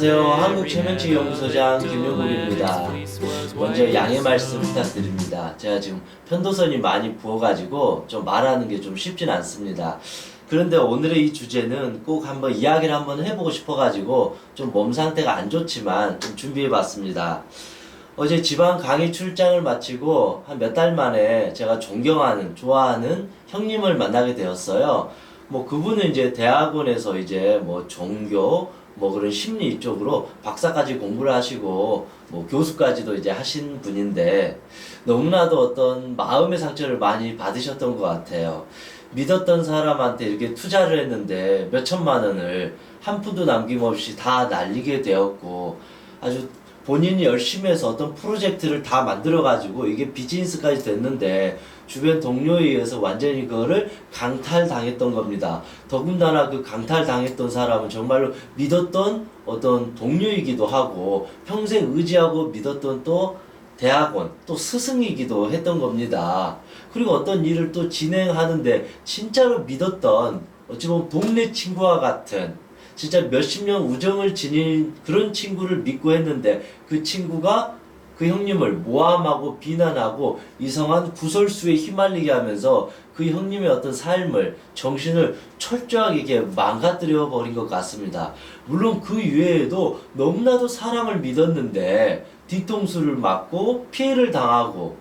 안녕하세요. 한국최면치 연구소장 김용국입니다. 먼저 양해 말씀 부탁드립니다. 제가 지금 편도선이 많이 부어가지고 좀 말하는 게 좀 쉽진 않습니다. 그런데 오늘의 이 주제는 꼭 한번 이야기를 한번 해보고 싶어가지고 좀 몸 상태가 안 좋지만 좀 준비해봤습니다. 어제 지방 강의 출장을 마치고 한 몇 달 만에 제가 존경하는, 좋아하는 형님을 만나게 되었어요. 뭐 그분은 이제 대학원에서 이제 뭐 종교, 뭐 그런 심리 쪽으로 박사까지 공부를 하시고 뭐 교수까지도 이제 하신 분인데 너무나도 어떤 마음의 상처를 많이 받으셨던 것 같아요. 믿었던 사람한테 이렇게 투자를 했는데 몇 천만 원을 한 푼도 남김없이 다 날리게 되었고 아주 본인이 열심히 해서 어떤 프로젝트를 다 만들어 가지고 이게 비즈니스까지 됐는데 주변 동료에 의해서 완전히 그거를 강탈당했던 겁니다. 더군다나 그 강탈당했던 사람은 정말로 믿었던 어떤 동료이기도 하고 평생 의지하고 믿었던 또 대학원 또 스승이기도 했던 겁니다. 그리고 어떤 일을 또 진행하는데 진짜로 믿었던 어찌 보면 동네 친구와 같은 진짜 몇십 년 우정을 지닌 그런 친구를 믿고 했는데 그 친구가 그 형님을 모함하고 비난하고 이상한 구설수에 휘말리게 하면서 그 형님의 어떤 삶을 정신을 철저하게 망가뜨려 버린 것 같습니다. 물론 그 이외에도 너무나도 사람을 믿었는데 뒤통수를 맞고 피해를 당하고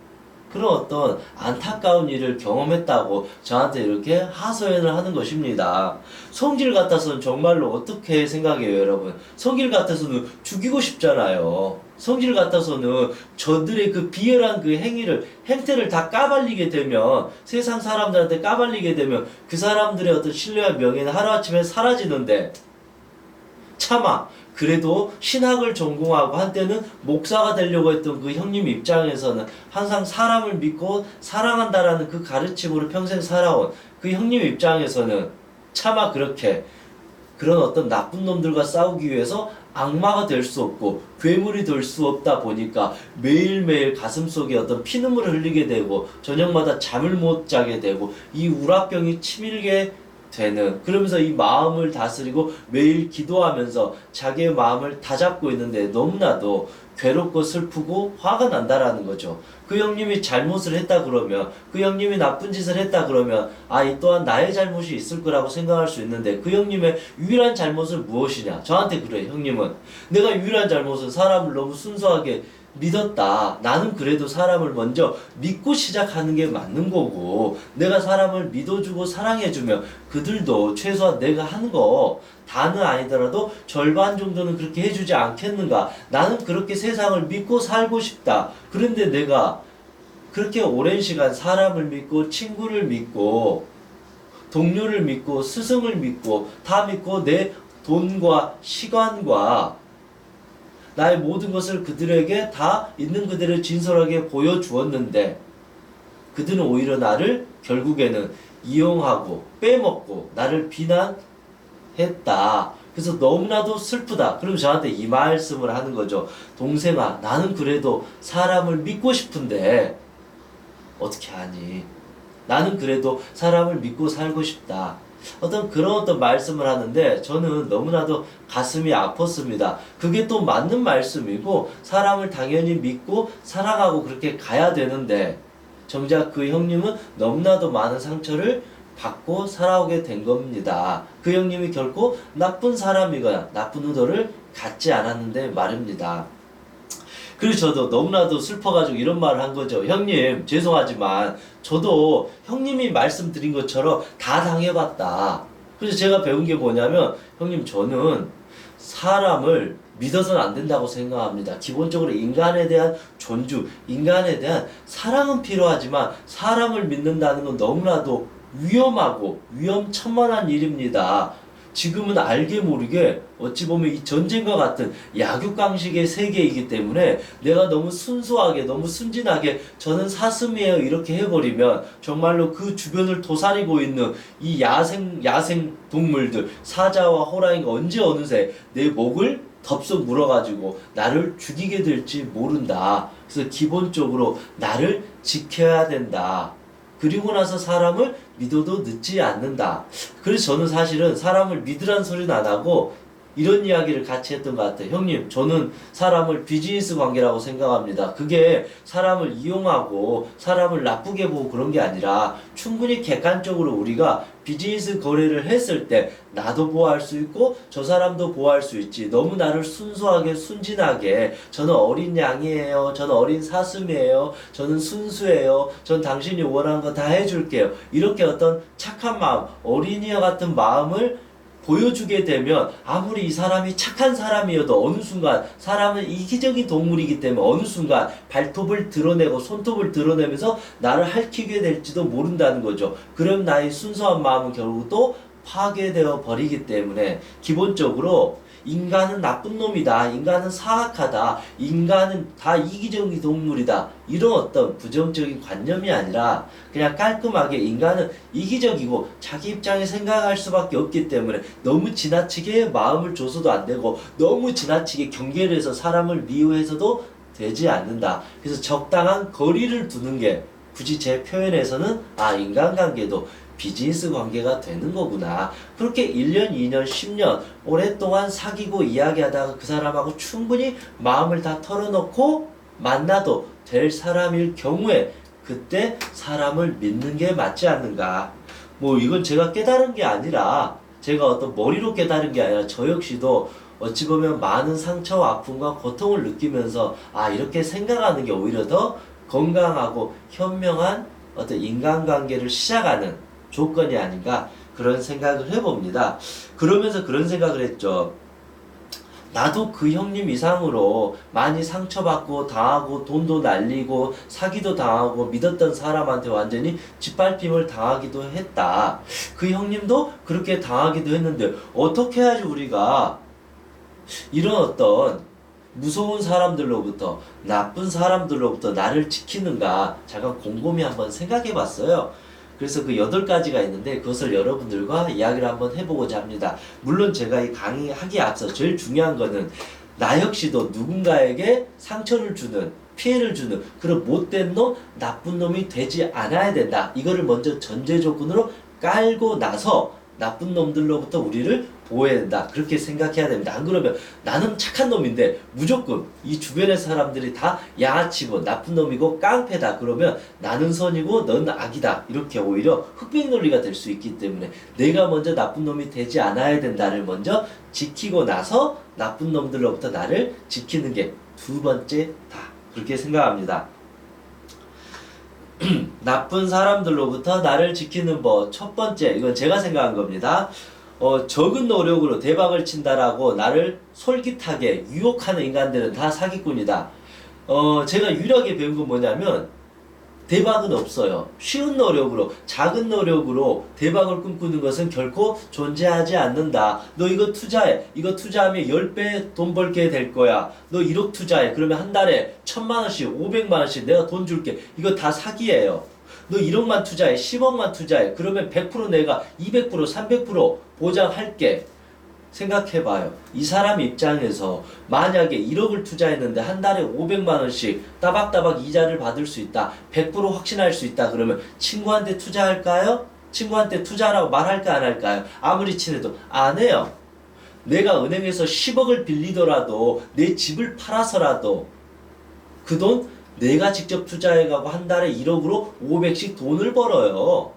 그런 어떤 안타까운 일을 경험했다고 저한테 이렇게 하소연을 하는 것입니다. 성질 같아서는 정말로 어떻게 생각해요, 여러분? 성질 같아서는 죽이고 싶잖아요. 성질 같아서는 저들의 그 비열한 그 행위를, 행태를 다 까발리게 되면, 세상 사람들한테 까발리게 되면, 그 사람들의 어떤 신뢰와 명예는 하루아침에 사라지는데, 차마 그래도 신학을 전공하고 한때는 목사가 되려고 했던 그 형님 입장에서는 항상 사람을 믿고 사랑한다라는 그 가르침으로 평생 살아온 그 형님 입장에서는 차마 그렇게 그런 어떤 나쁜 놈들과 싸우기 위해서 악마가 될 수 없고 괴물이 될 수 없다 보니까 매일매일 가슴속에 어떤 피눈물을 흘리게 되고 저녁마다 잠을 못 자게 되고 이 우라병이 치밀게 되는 그러면서 이 마음을 다스리고 매일 기도하면서 자기의 마음을 다잡고 있는데 너무나도 괴롭고 슬프고 화가 난다라는 거죠. 그 형님이 잘못을 했다 그러면 그 형님이 나쁜 짓을 했다 그러면 아 이 또한 나의 잘못이 있을 거라고 생각할 수 있는데 그 형님의 유일한 잘못은 무엇이냐? 저한테 그래 형님은 내가 유일한 잘못은 사람을 너무 순수하게 믿었다. 나는 그래도 사람을 먼저 믿고 시작하는 게 맞는 거고, 내가 사람을 믿어주고 사랑해주면 그들도 최소한 내가 하는 거 다는 아니더라도 절반 정도는 그렇게 해주지 않겠는가. 나는 그렇게 세상을 믿고 살고 싶다. 그런데 내가 그렇게 오랜 시간 사람을 믿고 친구를 믿고 동료를 믿고 스승을 믿고 다 믿고 내 돈과 시간과 나의 모든 것을 그들에게 다 있는 그대로 진솔하게 보여주었는데 그들은 오히려 나를 결국에는 이용하고 빼먹고 나를 비난했다. 그래서 너무나도 슬프다. 그럼 저한테 이 말씀을 하는 거죠. 동생아, 나는 그래도 사람을 믿고 싶은데 어떻게 하니? 나는 그래도 사람을 믿고 살고 싶다. 어떤 그런 어떤 말씀을 하는데 저는 너무나도 가슴이 아팠습니다. 그게 또 맞는 말씀이고 사람을 당연히 믿고 사랑하고 그렇게 가야 되는데 정작 그 형님은 너무나도 많은 상처를 받고 살아오게 된 겁니다. 그 형님이 결코 나쁜 사람이거나 나쁜 의도를 갖지 않았는데 말입니다. 그래서 저도 너무나도 슬퍼가지고 이런 말을 한 거죠. 형님, 죄송하지만 저도 형님이 말씀드린 것처럼 다 당해봤다. 그래서 제가 배운 게 뭐냐면, 형님, 저는 사람을 믿어서는 안 된다고 생각합니다. 기본적으로 인간에 대한 존중, 인간에 대한 사랑은 필요하지만 사람을 믿는다는 건 너무나도 위험하고 위험천만한 일입니다. 지금은 알게 모르게 어찌 보면 이 전쟁과 같은 약육강식의 세계이기 때문에 내가 너무 순수하게 너무 순진하게 저는 사슴이에요 이렇게 해버리면 정말로 그 주변을 도사리고 있는 이 야생 야생 동물들 사자와 호랑이가 언제 어느새 내 목을 덥석 물어가지고 나를 죽이게 될지 모른다. 그래서 기본적으로 나를 지켜야 된다. 그리고 나서 사람을 믿어도 늦지 않는다. 그래서 저는 사실은 사람을 믿으란 소리는 안 하고 이런 이야기를 같이 했던 것 같아요. 형님, 저는 사람을 비즈니스 관계라고 생각합니다. 그게 사람을 이용하고 사람을 나쁘게 보고 그런 게 아니라 충분히 객관적으로 우리가 비즈니스 거래를 했을 때 나도 보호할 수 있고 저 사람도 보호할 수 있지. 너무 나를 순수하게 순진하게 저는 어린 양이에요. 저는 어린 사슴이에요. 저는 순수해요. 전 당신이 원하는 거 다 해줄게요. 이렇게 어떤 착한 마음, 어린이와 같은 마음을 보여주게 되면 아무리 이 사람이 착한 사람이어도 어느 순간 사람은 이기적인 동물이기 때문에 어느 순간 발톱을 드러내고 손톱을 드러내면서 나를 핥히게 될지도 모른다는 거죠. 그럼 나의 순수한 마음은 결국 또 파괴되어 버리기 때문에 기본적으로 인간은 나쁜 놈이다. 인간은 사악하다. 인간은 다 이기적인 동물이다. 이런 어떤 부정적인 관념이 아니라 그냥 깔끔하게 인간은 이기적이고 자기 입장에 생각할 수밖에 없기 때문에 너무 지나치게 마음을 줘서도 안 되고 너무 지나치게 경계를 해서 사람을 미워해서도 되지 않는다. 그래서 적당한 거리를 두는 게 굳이 제 표현에서는 아 인간관계도 비즈니스 관계가 되는 거구나. 그렇게 1년, 2년, 10년 오랫동안 사귀고 이야기하다가 그 사람하고 충분히 마음을 다 털어놓고 만나도 될 사람일 경우에 그때 사람을 믿는 게 맞지 않는가. 뭐 이건 제가 깨달은 게 아니라 제가 어떤 머리로 깨달은 게 아니라 저 역시도 어찌 보면 많은 상처와 아픔과 고통을 느끼면서 아 이렇게 생각하는 게 오히려 더 건강하고 현명한 어떤 인간관계를 시작하는 조건이 아닌가 그런 생각을 해봅니다. 그러면서 그런 생각을 했죠. 나도 그 형님 이상으로 많이 상처받고 당하고 돈도 날리고 사기도 당하고 믿었던 사람한테 완전히 짓밟힘을 당하기도 했다. 그 형님도 그렇게 당하기도 했는데 어떻게 해야지 우리가 이런 어떤 무서운 사람들로부터 나쁜 사람들로부터 나를 지키는가 잠깐 곰곰이 한번 생각해 봤어요. 그래서 그 여덟 가지가 있는데 그것을 여러분들과 이야기를 한번 해보고자 합니다. 물론 제가 이 강의하기에 앞서 제일 중요한 거는 나 역시도 누군가에게 상처를 주는 피해를 주는 그런 못된 놈, 나쁜 놈이 되지 않아야 된다. 이거를 먼저 전제 조건으로 깔고 나서 나쁜 놈들로부터 우리를 보호해야 된다. 그렇게 생각해야 됩니다. 안 그러면 나는 착한 놈인데 무조건 이 주변의 사람들이 다 양아치고 나쁜 놈이고 깡패다. 그러면 나는 선이고 넌 악이다. 이렇게 오히려 흑백 논리가 될 수 있기 때문에 내가 먼저 나쁜 놈이 되지 않아야 된다를 먼저 지키고 나서 나쁜 놈들로부터 나를 지키는 게 두 번째 다. 그렇게 생각합니다. 나쁜 사람들로부터 나를 지키는 법. 첫 번째, 이건 제가 생각한 겁니다. 어, 적은 노력으로 대박을 친다라고 나를 솔깃하게 유혹하는 인간들은 다 사기꾼이다. 어, 제가 유일하게 배운 건 뭐냐면, 대박은 없어요. 쉬운 노력으로, 작은 노력으로 대박을 꿈꾸는 것은 결코 존재하지 않는다. 너 이거 투자해. 이거 투자하면 10배 돈 벌게 될 거야. 너 1억 투자해. 그러면 한 달에 1000만원씩, 500만원씩 내가 돈 줄게. 이거 다 사기예요. 너 1억만 투자해. 10억만 투자해. 그러면 100% 내가 200%, 300% 보장할게. 생각해봐요. 이 사람 입장에서 만약에 1억을 투자했는데 한 달에 500만 원씩 따박따박 이자를 받을 수 있다. 100% 확신할 수 있다. 그러면 친구한테 투자할까요? 친구한테 투자라고 말할까 안 할까요? 아무리 친해도 안 해요. 내가 은행에서 10억을 빌리더라도 내 집을 팔아서라도 그 돈 내가 직접 투자해가고 한 달에 1억으로 500씩 돈을 벌어요.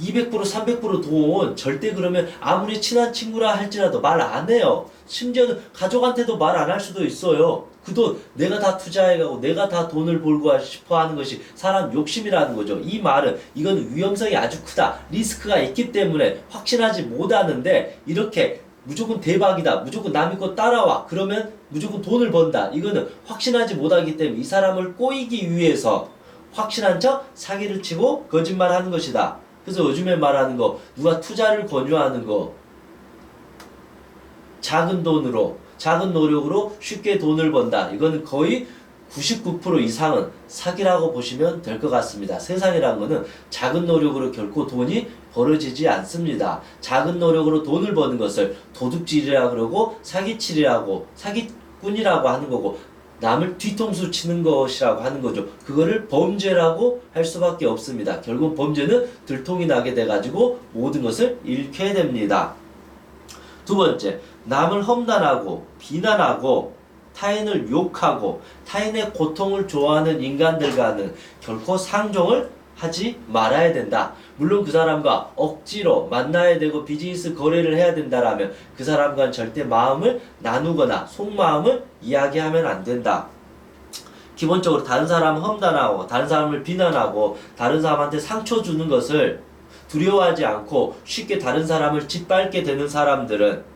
200% 300%돈 절대 그러면 아무리 친한 친구라 할지라도 말 안 해요. 심지어는 가족한테도 말 안 할 수도 있어요. 그 돈 내가 다 투자해가고 내가 다 돈을 벌고 싶어 하는 것이 사람 욕심이라는 거죠. 이 말은 이건 위험성이 아주 크다. 리스크가 있기 때문에 확신하지 못하는데 이렇게 무조건 대박이다. 무조건 남의 거 따라와. 그러면 무조건 돈을 번다. 이거는 확신하지 못하기 때문에 이 사람을 꼬이기 위해서 확신한 척 사기를 치고 거짓말 하는 것이다. 그래서 요즘에 말하는 거 누가 투자를 권유하는 거 작은 돈으로 작은 노력으로 쉽게 돈을 번다. 이거는 거의 99% 이상은 사기라고 보시면 될 것 같습니다. 세상이란 거는 작은 노력으로 결코 돈이 벌어지지 않습니다. 작은 노력으로 돈을 버는 것을 도둑질이라 그러고 사기칠이라고 사기꾼이라고 하는 거고 남을 뒤통수 치는 것이라고 하는 거죠. 그거를 범죄라고 할 수밖에 없습니다. 결국 범죄는 들통이 나게 돼가지고 모든 것을 잃게 됩니다. 두 번째, 남을 험난하고 비난하고 타인을 욕하고 타인의 고통을 좋아하는 인간들과는 결코 상종을 하지 말아야 된다. 물론 그 사람과 억지로 만나야 되고 비즈니스 거래를 해야 된다라면 그 사람과는 절대 마음을 나누거나 속마음을 이야기하면 안 된다. 기본적으로 다른 사람을 험단하고 다른 사람을 비난하고 다른 사람한테 상처 주는 것을 두려워하지 않고 쉽게 다른 사람을 짓밟게 되는 사람들은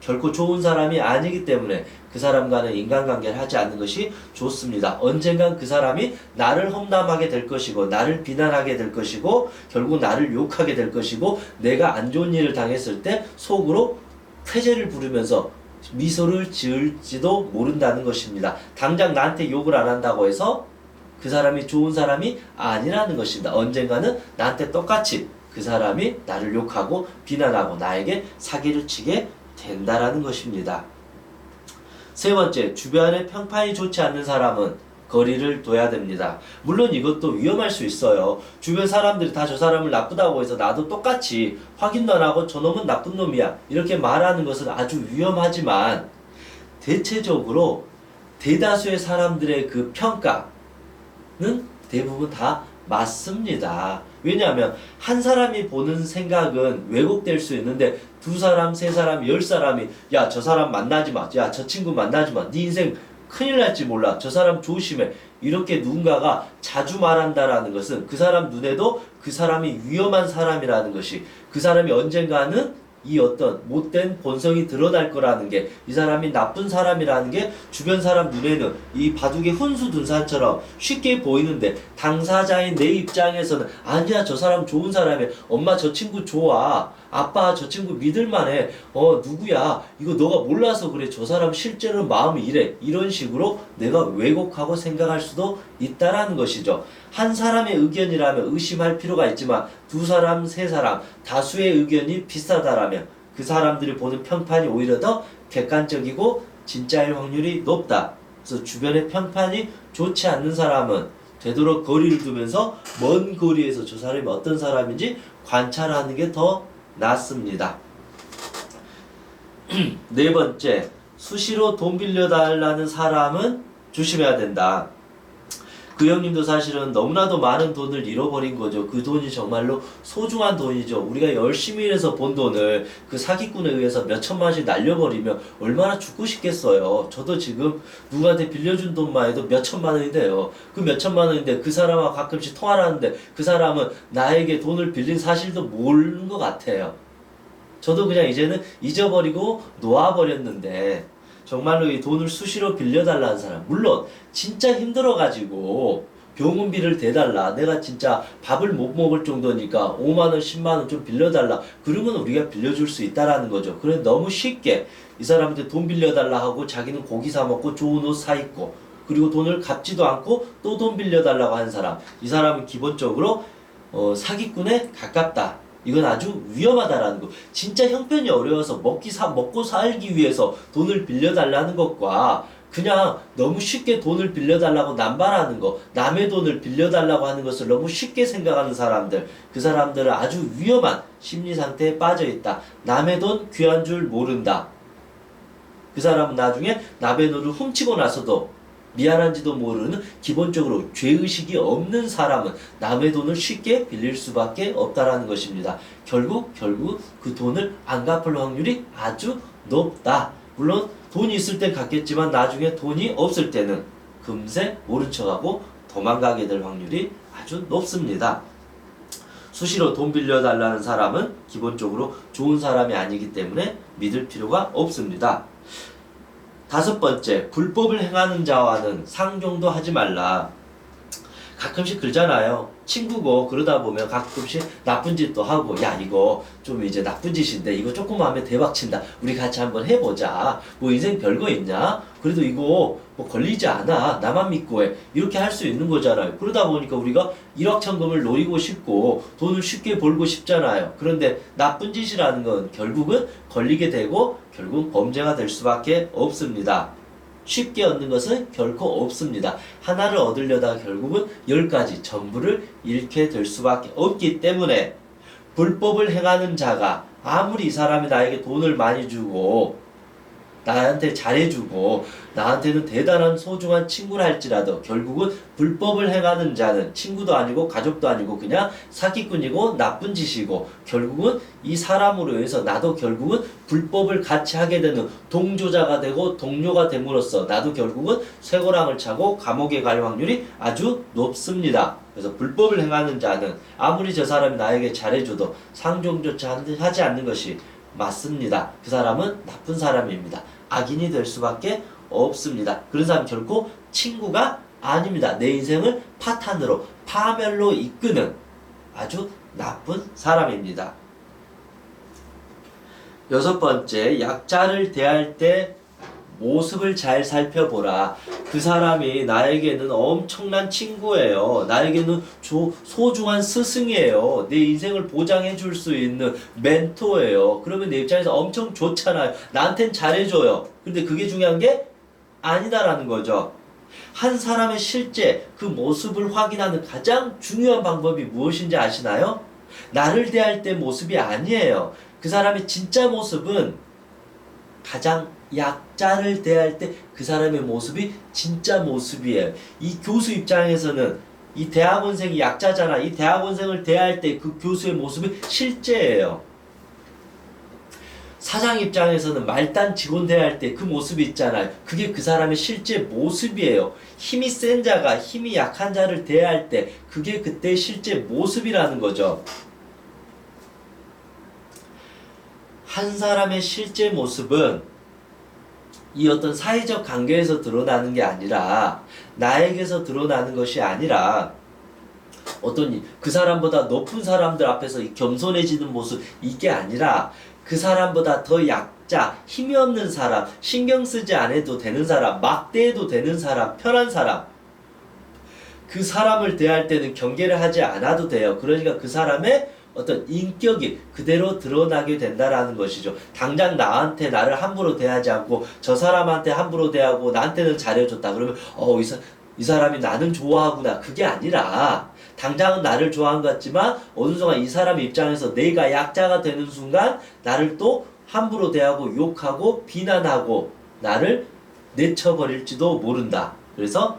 결코 좋은 사람이 아니기 때문에 그 사람과는 인간관계를 하지 않는 것이 좋습니다. 언젠간 그 사람이 나를 험담하게 될 것이고 나를 비난하게 될 것이고 결국 나를 욕하게 될 것이고 내가 안 좋은 일을 당했을 때 속으로 쾌재를 부르면서 미소를 지을지도 모른다는 것입니다. 당장 나한테 욕을 안 한다고 해서 그 사람이 좋은 사람이 아니라는 것입니다. 언젠가는 나한테 똑같이 그 사람이 나를 욕하고 비난하고 나에게 사기를 치게 된다라는 것입니다. 세 번째, 주변에 평판이 좋지 않는 사람은 거리를 둬야 됩니다. 물론 이것도 위험할 수 있어요. 주변 사람들이 다 저 사람을 나쁘다고 해서 나도 똑같이 확인도 안 하고 저놈은 나쁜 놈이야. 이렇게 말하는 것은 아주 위험하지만 대체적으로 대다수의 사람들의 그 평가는 대부분 다 맞습니다. 왜냐하면 한 사람이 보는 생각은 왜곡될 수 있는데 두 사람, 세 사람, 열 사람이 야 저 사람 만나지 마, 야 저 친구 만나지 마, 네 인생 큰일 날지 몰라, 저 사람 조심해. 이렇게 누군가가 자주 말한다라는 것은 그 사람 눈에도 그 사람이 위험한 사람이라는 것이 그 사람이 언젠가는 이 어떤 못된 본성이 드러날 거라는 게 이 사람이 나쁜 사람이라는 게 주변 사람 눈에는 이 바둑의 훈수 둔산처럼 쉽게 보이는데 당사자인 내 입장에서는 아니야 저 사람 좋은 사람이야. 엄마 저 친구 좋아 아빠 저 친구 믿을만해. 어 누구야? 이거 너가 몰라서 그래. 저 사람 실제로 마음이 이래. 이런 식으로 내가 왜곡하고 생각할 수도 있다라는 것이죠. 한 사람의 의견이라면 의심할 필요가 있지만 두 사람 세 사람 다수의 의견이 비슷하다라면 그 사람들이 보는 평판이 오히려 더 객관적이고 진짜일 확률이 높다. 그래서 주변의 평판이 좋지 않는 사람은 되도록 거리를 두면서 먼 거리에서 저 사람이 어떤 사람인지 관찰하는 게 더 낫습니다. 네 번째, 수시로 돈 빌려달라는 사람은 조심해야 된다. 그 형님도 사실은 너무나도 많은 돈을 잃어버린 거죠. 그 돈이 정말로 소중한 돈이죠. 우리가 열심히 일해서 번 돈을 그 사기꾼에 의해서 몇 천만씩 날려버리면 얼마나 죽고 싶겠어요. 저도 지금 누구한테 빌려준 돈만 해도 몇 천만 원이 돼요. 그 몇 천만 원인데 그 사람과 가끔씩 통화를 하는데 그 사람은 나에게 돈을 빌린 사실도 모르는 것 같아요. 저도 그냥 이제는 잊어버리고 놓아버렸는데 정말로 이 돈을 수시로 빌려달라는 사람. 물론 진짜 힘들어가지고 병원비를 대달라. 내가 진짜 밥을 못 먹을 정도니까 5만원 10만원 좀 빌려달라. 그러면 우리가 빌려줄 수 있다라는 거죠. 그래 너무 쉽게 이 사람한테 돈 빌려달라 하고 자기는 고기 사 먹고 좋은 옷 사 입고 그리고 돈을 갚지도 않고 또 돈 빌려달라고 하는 사람. 이 사람은 기본적으로 어, 사기꾼에 가깝다 이건 아주 위험하다라는 거. 진짜 형편이 어려워서 먹기 사 먹고 살기 위해서 돈을 빌려달라는 것과 그냥 너무 쉽게 돈을 빌려달라고 남발하는 거, 남의 돈을 빌려달라고 하는 것을 너무 쉽게 생각하는 사람들, 그 사람들은 아주 위험한 심리 상태에 빠져 있다. 남의 돈 귀한 줄 모른다. 그 사람은 나중에 남의 돈을 훔치고 나서도 미안한지도 모르는 기본적으로 죄의식이 없는 사람은 남의 돈을 쉽게 빌릴 수밖에 없다라는 것입니다. 결국 결국 그 돈을 안 갚을 확률이 아주 높다. 물론 돈이 있을 땐 갚겠지만 나중에 돈이 없을 때는 금세 모른 척하고 도망가게 될 확률이 아주 높습니다. 수시로 돈 빌려달라는 사람은 기본적으로 좋은 사람이 아니기 때문에 믿을 필요가 없습니다. 다섯 번째, 불법을 행하는 자와는 상종도 하지 말라. 가끔씩 그러잖아요. 친구고 그러다 보면 가끔씩 나쁜 짓도 하고 야 이거 좀 이제 나쁜 짓인데 이거 조금 하면 대박 친다. 우리 같이 한번 해보자. 뭐 인생 별거 있냐? 그래도 이거 뭐 걸리지 않아. 나만 믿고 해. 이렇게 할 수 있는 거잖아요. 그러다 보니까 우리가 일확천금을 노리고 싶고 돈을 쉽게 벌고 싶잖아요. 그런데 나쁜 짓이라는 건 결국은 걸리게 되고 결국 범죄가 될 수밖에 없습니다. 쉽게 얻는 것은 결코 없습니다. 하나를 얻으려다 결국은 열 가지 전부를 잃게 될 수밖에 없기 때문에 불법을 행하는 자가 아무리 이 사람이 나에게 돈을 많이 주고 나한테 잘해주고 나한테는 대단한 소중한 친구를 할지라도 결국은 불법을 행하는 자는 친구도 아니고 가족도 아니고 그냥 사기꾼이고 나쁜 짓이고 결국은 이 사람으로 인해서 나도 결국은 불법을 같이 하게 되는 동조자가 되고 동료가 됨으로써 나도 결국은 쇠고랑을 차고 감옥에 갈 확률이 아주 높습니다. 그래서 불법을 행하는 자는 아무리 저 사람이 나에게 잘해줘도 상종조차 하지 않는 것이 맞습니다. 그 사람은 나쁜 사람입니다. 악인이 될 수밖에 없습니다. 그런 사람 결코 친구가 아닙니다. 내 인생을 파탄으로 파멸로 이끄는 아주 나쁜 사람입니다. 여섯 번째, 약자를 대할 때 모습을 잘 살펴보라. 그 사람이 나에게는 엄청난 친구예요. 나에게는 조, 소중한 스승이에요. 내 인생을 보장해 줄 수 있는 멘토예요. 그러면 내 입장에서 엄청 좋잖아요. 나한텐 잘해줘요. 근데 그게 중요한 게 아니다라는 거죠. 한 사람의 실제 그 모습을 확인하는 가장 중요한 방법이 무엇인지 아시나요? 나를 대할 때 모습이 아니에요. 그 사람의 진짜 모습은 가장 약자를 대할 때 그 사람의 모습이 진짜 모습이에요. 이 교수 입장에서는 이 대학원생이 약자잖아. 이 대학원생을 대할 때 그 교수의 모습이 실제예요. 사장 입장에서는 말단 직원 대할 때 그 모습이 있잖아요. 그게 그 사람의 실제 모습이에요. 힘이 센 자가 힘이 약한 자를 대할 때 그게 그때 실제 모습이라는 거죠. 한 사람의 실제 모습은 이 어떤 사회적 관계에서 드러나는 게 아니라 나에게서 드러나는 것이 아니라 어떤 이- 그 사람보다 높은 사람들 앞에서 이 겸손해지는 모습 이게 아니라 그 사람보다 더 약자 힘이 없는 사람 신경 쓰지 않아도 되는 사람 막대해도 되는 사람 편한 사람 그 사람을 대할 때는 경계를 하지 않아도 돼요. 그러니까 그 사람의 어떤 인격이 그대로 드러나게 된다라는 것이죠. 당장 나한테 나를 함부로 대하지 않고 저 사람한테 함부로 대하고 나한테는 잘해줬다. 그러면 어, 이, 사, 이 사람이 나는 좋아하구나. 그게 아니라 당장은 나를 좋아한 것 같지만 어느 순간 이 사람 입장에서 내가 약자가 되는 순간 나를 또 함부로 대하고 욕하고 비난하고 나를 내쳐버릴지도 모른다. 그래서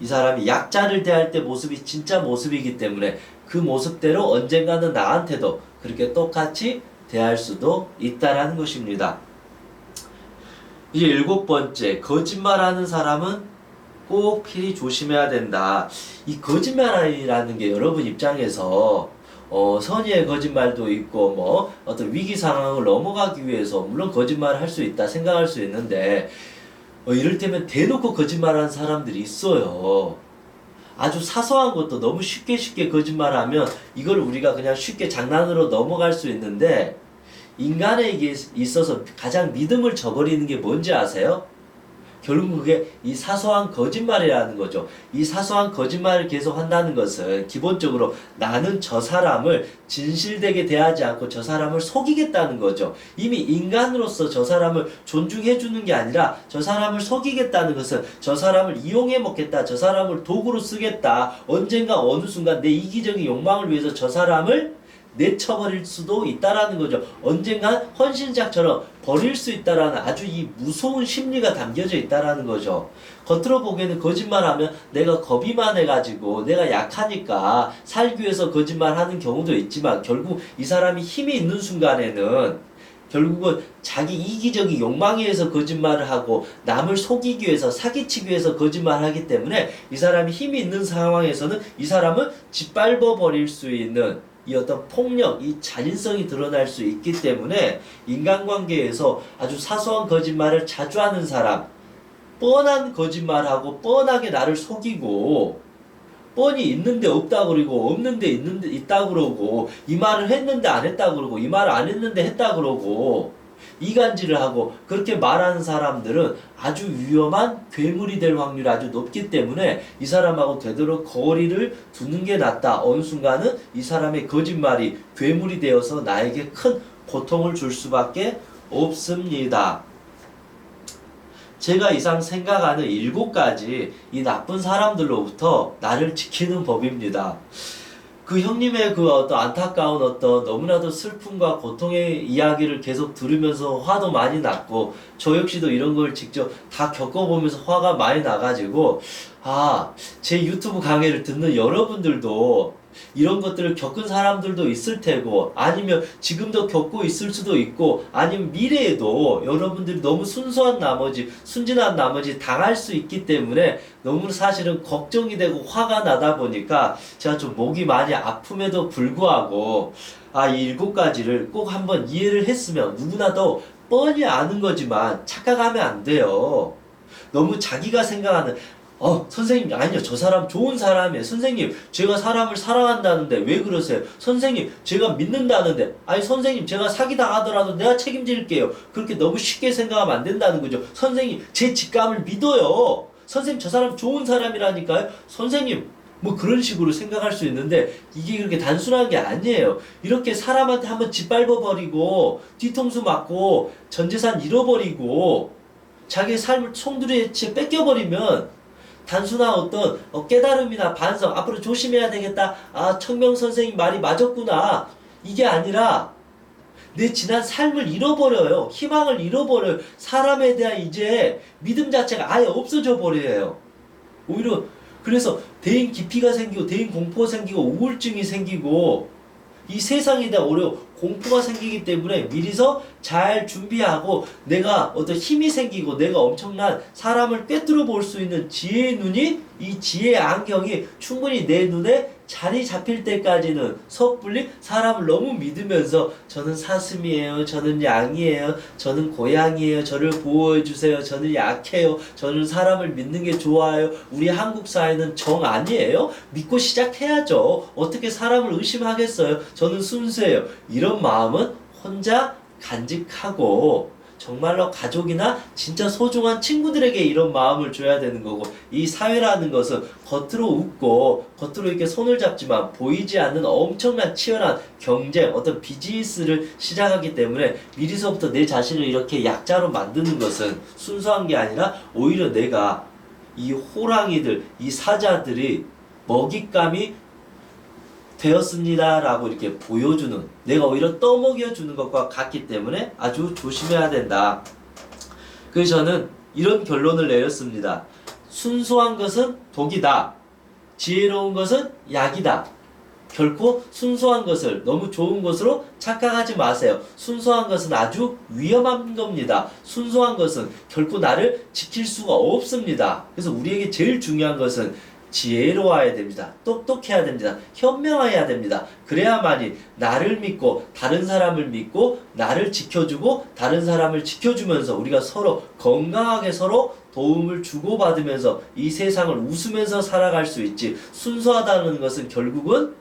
이 사람이 약자를 대할 때 모습이 진짜 모습이기 때문에 그 모습대로 언젠가는 나한테도 그렇게 똑같이 대할 수도 있다라는 것입니다. 이제 일곱 번째, 거짓말하는 사람은 꼭 필히 조심해야 된다. 이 거짓말이라는 게 여러분 입장에서 어, 선의의 거짓말도 있고 뭐 어떤 위기 상황을 넘어가기 위해서 물론 거짓말을 할 수 있다 생각할 수 있는데 어, 이를테면 대놓고 거짓말하는 사람들이 있어요. 아주 사소한 것도 너무 쉽게 쉽게 거짓말하면 이걸 우리가 그냥 쉽게 장난으로 넘어갈 수 있는데 인간에게 있어서 가장 믿음을 저버리는 게 뭔지 아세요? 결국 그게 이 사소한 거짓말이라는 거죠. 이 사소한 거짓말을 계속 한다는 것은 기본적으로 나는 저 사람을 진실되게 대하지 않고 저 사람을 속이겠다는 거죠. 이미 인간으로서 저 사람을 존중해 주는 게 아니라 저 사람을 속이겠다는 것은 저 사람을 이용해 먹겠다. 저 사람을 도구로 쓰겠다. 언젠가 어느 순간 내 이기적인 욕망을 위해서 저 사람을 내쳐버릴 수도 있다라는 거죠. 언젠간 헌신작처럼 버릴 수 있다라는 아주 이 무서운 심리가 담겨져 있다라는 거죠. 겉으로 보기에는 거짓말하면 내가 겁이 많아가지고 내가 약하니까 살기 위해서 거짓말하는 경우도 있지만 결국 이 사람이 힘이 있는 순간에는 결국은 자기 이기적인 욕망에 의해서 거짓말을 하고 남을 속이기 위해서 사기치기 위해서 거짓말을 하기 때문에 이 사람이 힘이 있는 상황에서는 이 사람은 짓밟아 버릴 수 있는 이 어떤 폭력, 이 잔인성이 드러날 수 있기 때문에 인간관계에서 아주 사소한 거짓말을 자주 하는 사람, 뻔한 거짓말하고 뻔하게 나를 속이고 뻔히 있는데 없다 그러고 없는데 있는데 있다 그러고 이 말을 했는데 안 했다 그러고 이 말을 안 했는데 했다 그러고 이간질을 하고 그렇게 말하는 사람들은 아주 위험한 괴물이 될 확률이 아주 높기 때문에 이 사람하고 되도록 거리를 두는 게 낫다. 어느 순간은 이 사람의 거짓말이 괴물이 되어서 나에게 큰 고통을 줄 수밖에 없습니다. 제가 이상 생각하는 일곱 가지 이 나쁜 사람들로부터 나를 지키는 법입니다. 그 형님의 그 어떤 안타까운 어떤 너무나도 슬픔과 고통의 이야기를 계속 들으면서 화도 많이 났고 저 역시도 이런 걸 직접 다 겪어보면서 화가 많이 나가지고 아 제 유튜브 강의를 듣는 여러분들도 이런 것들을 겪은 사람들도 있을 테고 아니면 지금도 겪고 있을 수도 있고 아니면 미래에도 여러분들이 너무 순수한 나머지 순진한 나머지 당할 수 있기 때문에 너무 사실은 걱정이 되고 화가 나다 보니까 제가 좀 목이 많이 아픔에도 불구하고 아 이 일곱 가지를 꼭 한번 이해를 했으면 누구나도 뻔히 아는 거지만 착각하면 안 돼요. 너무 자기가 생각하는 어 선생님 아니요. 저 사람 좋은 사람이에요. 선생님 제가 사람을 사랑한다는데 왜 그러세요? 선생님 제가 믿는다는데. 아니 선생님 제가 사기다 하더라도 내가 책임질게요. 그렇게 너무 쉽게 생각하면 안 된다는 거죠. 선생님 제 직감을 믿어요 선생님 저 사람 좋은 사람이라니까요 선생님 뭐 그런 식으로 생각할 수 있는데 이게 그렇게 단순한 게 아니에요. 이렇게 사람한테 한번 짓밟아 버리고 뒤통수 맞고 전 재산 잃어버리고 자기 삶을 송두리에 채 뺏겨 버리면 단순한 어떤 어, 깨달음이나 반성 앞으로 조심해야 되겠다. 아 청명 선생님 말이 맞았구나. 이게 아니라 내 지난 삶을 잃어버려요. 희망을 잃어버려요. 사람에 대한 이제 믿음 자체가 아예 없어져 버려요. 오히려 그래서 대인 기피가 생기고 대인 공포가 생기고 우울증이 생기고 이 세상에 대한 오히려 공포가 생기기 때문에 미리서 잘 준비하고 내가 어떤 힘이 생기고 내가 엄청난 사람을 꿰뚫어 볼 수 있는 지혜의 눈이 이 지혜의 안경이 충분히 내 눈에 자리 잡힐 때까지는 섣불리 사람을 너무 믿으면서 저는 사슴이에요 저는 양이에요 저는 고양이에요 저를 보호해 주세요 저는 약해요 저는 사람을 믿는 게 좋아요. 우리 한국 사회는 정 아니에요? 믿고 시작해야죠. 어떻게 사람을 의심하겠어요? 저는 순수해요. 이런 마음은 혼자 간직하고 정말로 가족이나 진짜 소중한 친구들에게 이런 마음을 줘야 되는 거고 이 사회라는 것은 겉으로 웃고 겉으로 이렇게 손을 잡지만 보이지 않는 엄청난 치열한 경쟁 어떤 비즈니스를 시작하기 때문에 미리서부터 내 자신을 이렇게 약자로 만드는 것은 순수한 게 아니라 오히려 내가 이 호랑이들 이 사자들이 먹잇감이 되었습니다 라고 이렇게 보여주는 내가 오히려 떠먹여 주는 것과 같기 때문에 아주 조심해야 된다. 그래서 저는 이런 결론을 내렸습니다. 순수한 것은 독이다. 지혜로운 것은 약이다. 결코 순수한 것을 너무 좋은 것으로 착각하지 마세요. 순수한 것은 아주 위험한 겁니다. 순수한 것은 결코 나를 지킬 수가 없습니다. 그래서 우리에게 제일 중요한 것은 지혜로워야 됩니다. 똑똑해야 됩니다. 현명해야 됩니다. 그래야만이 나를 믿고 다른 사람을 믿고 나를 지켜주고 다른 사람을 지켜주면서 우리가 서로 건강하게 서로 도움을 주고받으면서 이 세상을 웃으면서 살아갈 수 있지. 순수하다는 것은 결국은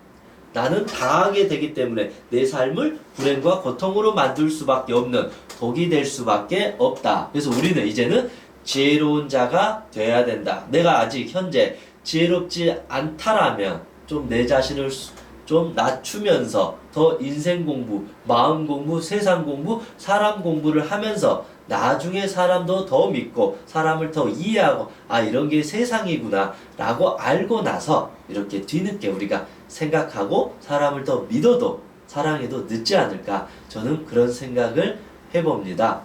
나는 당하게 되기 때문에 내 삶을 불행과 고통으로 만들 수밖에 없는 독이 될 수밖에 없다. 그래서 우리는 이제는 지혜로운 자가 돼야 된다. 내가 아직 현재 지혜롭지 않다라면 좀 내 자신을 수- 좀 낮추면서 더 인생 공부, 마음 공부, 세상 공부, 사람 공부를 하면서 나중에 사람도 더 믿고 사람을 더 이해하고 아 이런 게 세상이구나 라고 알고 나서 이렇게 뒤늦게 우리가 생각하고 사람을 더 믿어도 사랑해도 늦지 않을까 저는 그런 생각을 해봅니다.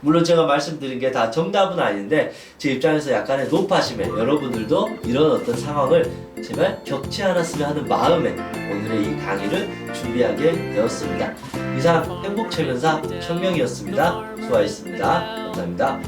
물론 제가 말씀드린 게 다 정답은 아닌데 제 입장에서 약간의 높아심에 여러분들도 이런 어떤 상황을 제발 겪지 않았으면 하는 마음에 오늘의 이 강의를 준비하게 되었습니다. 이상 행복체면사 청명이었습니다. 수고하셨습니다. 감사합니다.